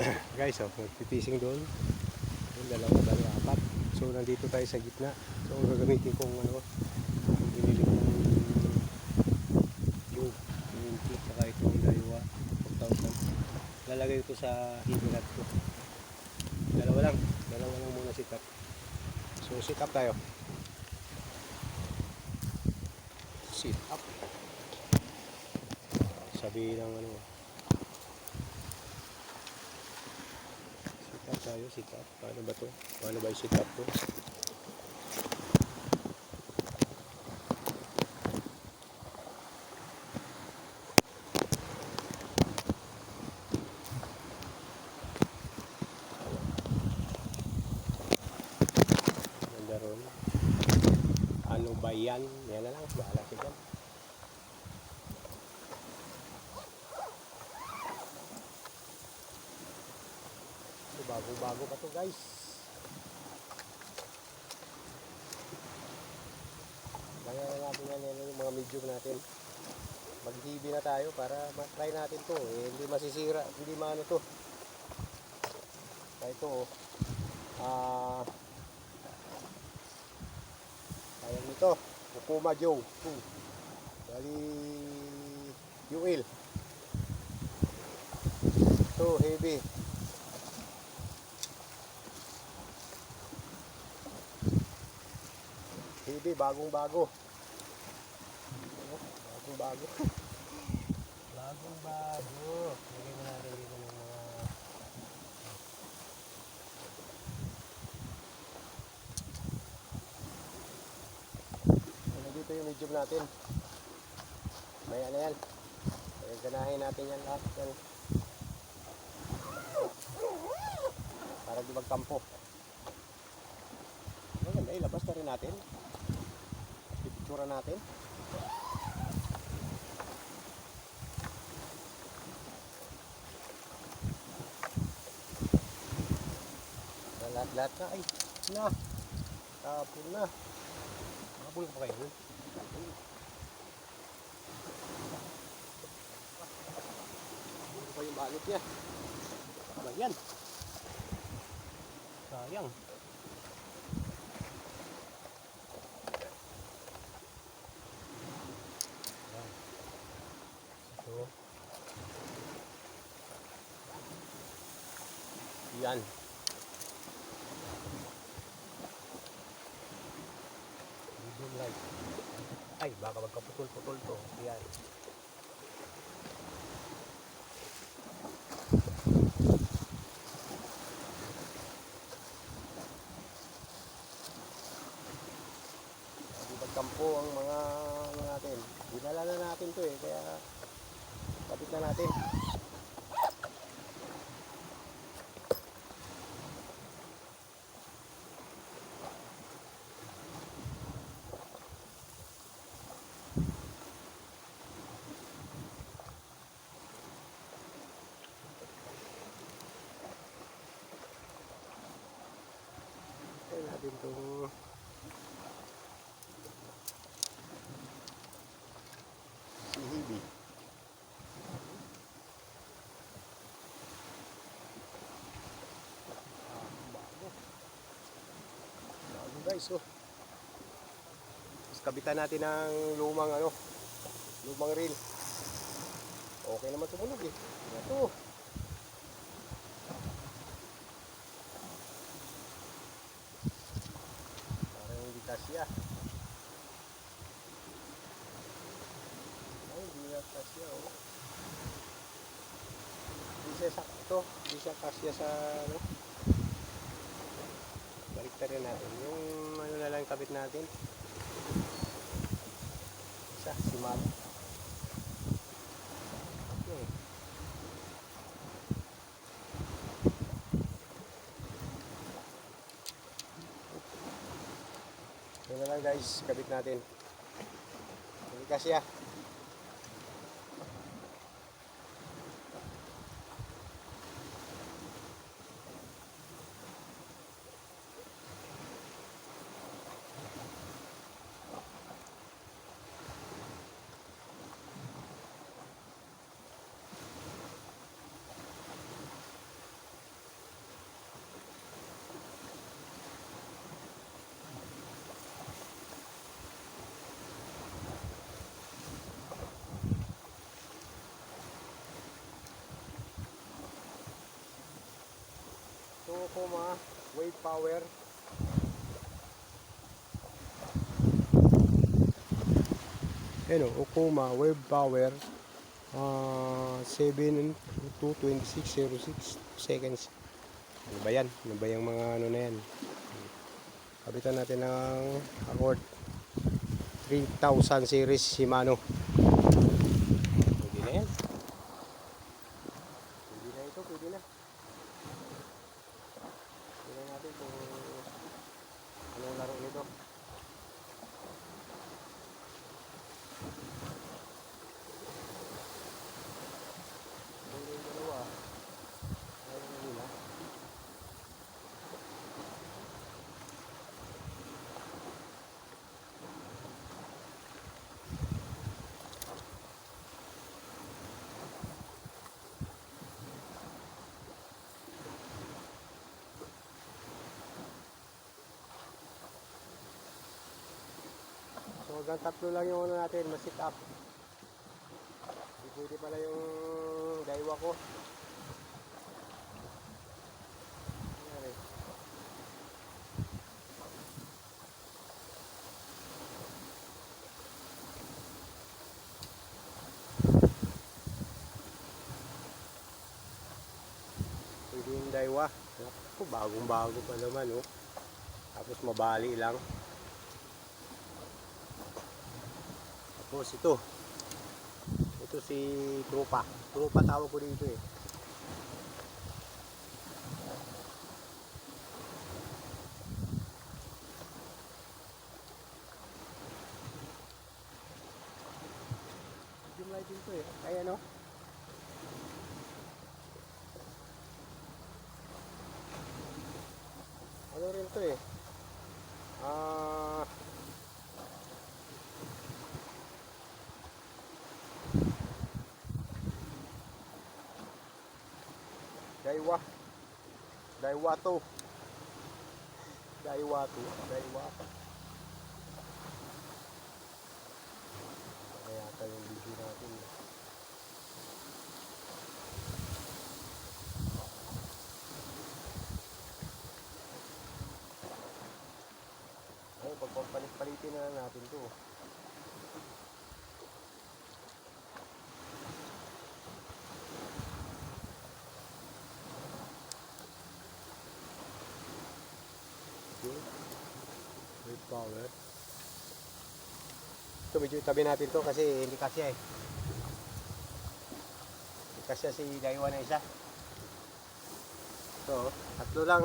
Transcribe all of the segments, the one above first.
guys, oh, nagpipising doon. Yung dalawa, dalawa, apat. So, nandito tayo sa gitna. So, gagamitin kong ano, yung binili kong yung minti, saka itong dalawa, 4,000. Lalagay ko sa hibilat ko. Dalawa lang. Dalawa lang muna sit up. So, sit up tayo. Sit up. Sabi ng ano, sit up tayo, sit up. Paano ba to? Paano ba yung sit up to? Ano ba yan? Yan na lang. Bahala ka dyan. Ito, Bago-bago pa to guys. Kaya na natin yan yung mga medium natin. Mag-TV na tayo para ma-try natin to. Eh, hindi masisira, hindi maano to. Kaya ito oh. Ah, Ayan nito, Pupuma Joe 2. Bali, Yuil. Ito, heavy. Heavy, bagong bago. Ano? Bagong bago. bagong bago. Lagay mo natin dito ng mga Ano dito yung medium natin. May ano yan. Ay, ganahin natin yan lahat. Yan. Para di magkampo. Maganda, ilabas na rin natin. Pipictura natin. Lahat-lahat na. Ay, na. Tapon na. Habol pa kayo. Ano pa yung balot niya? Lagyan. Sayang. Yan. Ito. Yan. Medium light. Ay, baka magkaputol-putol to. Yan. Hindi magkampo ang mga ano natin. Dinala na natin to eh, kaya kapit na natin. Kaya natin itong si Hibi. Bago guys, oh. Tapos kabitan natin ng lumang ano, lumang reel. Okay naman tumunog eh. Ito. Parang hindi kasya. Ay, hindi na kasya oh. Hindi siya sa ito, hindi siya kasya sa ano. Balik rin natin. Yung ano na lang kabit natin. Isa, si Mab. Okay. Yun na lang guys, kabit natin. Hindi kasya. Okuma Wave Power. Ano, Okuma Wave Power. Ah, 7 to 2606 seconds. Ano ba yan? Ano ba yung mga ano na yan? Kabitan natin ng Accord 3000 series Shimano. Pwede na yan. Pwede na ito, pwede na. Tingnan natin kung anong laro nito. Ang yung dalawa. Ayaw na nila. So hanggang tatlo lang yung ano natin, ma-sit up. Pwede pala yung daiwa ko. Pwede yung daiwa. Naku, bagong bago pa naman oh. Tapos mabali lang. Tapos ito. Ito si Trupa. Trupa tawag ko dito eh. Medium lighting eh. Kaya no? Ano rin to eh. Daiwa. Daiwa to. Daiwa to. Daiwa. Kaya yata yung video natin. Ay, pagpapalit-palitin na natin to. Ito, medyo itabi natin to kasi hindi kasya eh. Hindi kasya si Daiwa na isa. So, tatlo lang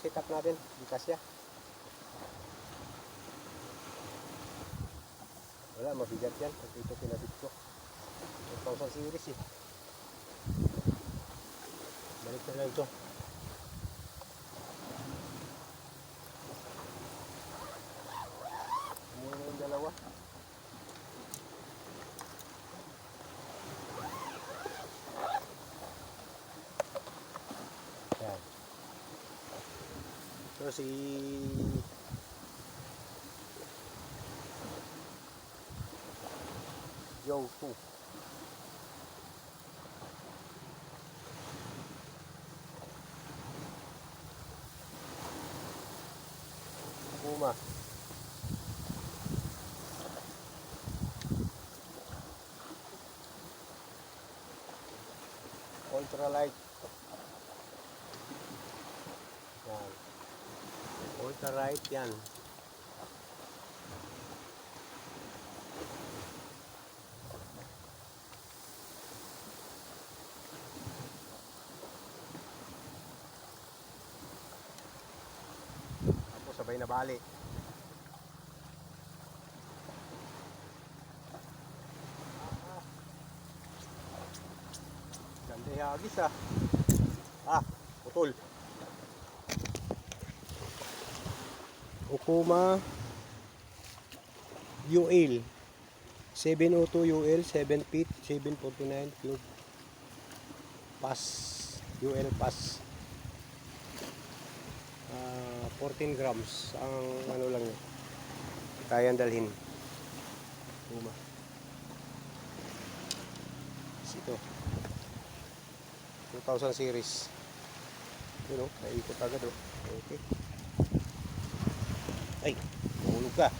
setup natin. Hindi kasya. Wala, mabigat yan. Pag ito pinabit ko. 1000 series eh. Balik na lang ito. Muna yung dalawa. Yan. So si Joe Fu. Puma. ultralight. Yan. Ultralight yan. Tapos sabay na bali. Ganda yung hagis ah. Ah, putol. Okuma UL 702 UL 7 feet 749 cube. Pass UL pass. Ah, 14 grams ang ano lang yun. Kayang dalhin. Okuma ito. 2000 series. Yun o, naikot agad o. Okay. Ay, mahulog ka.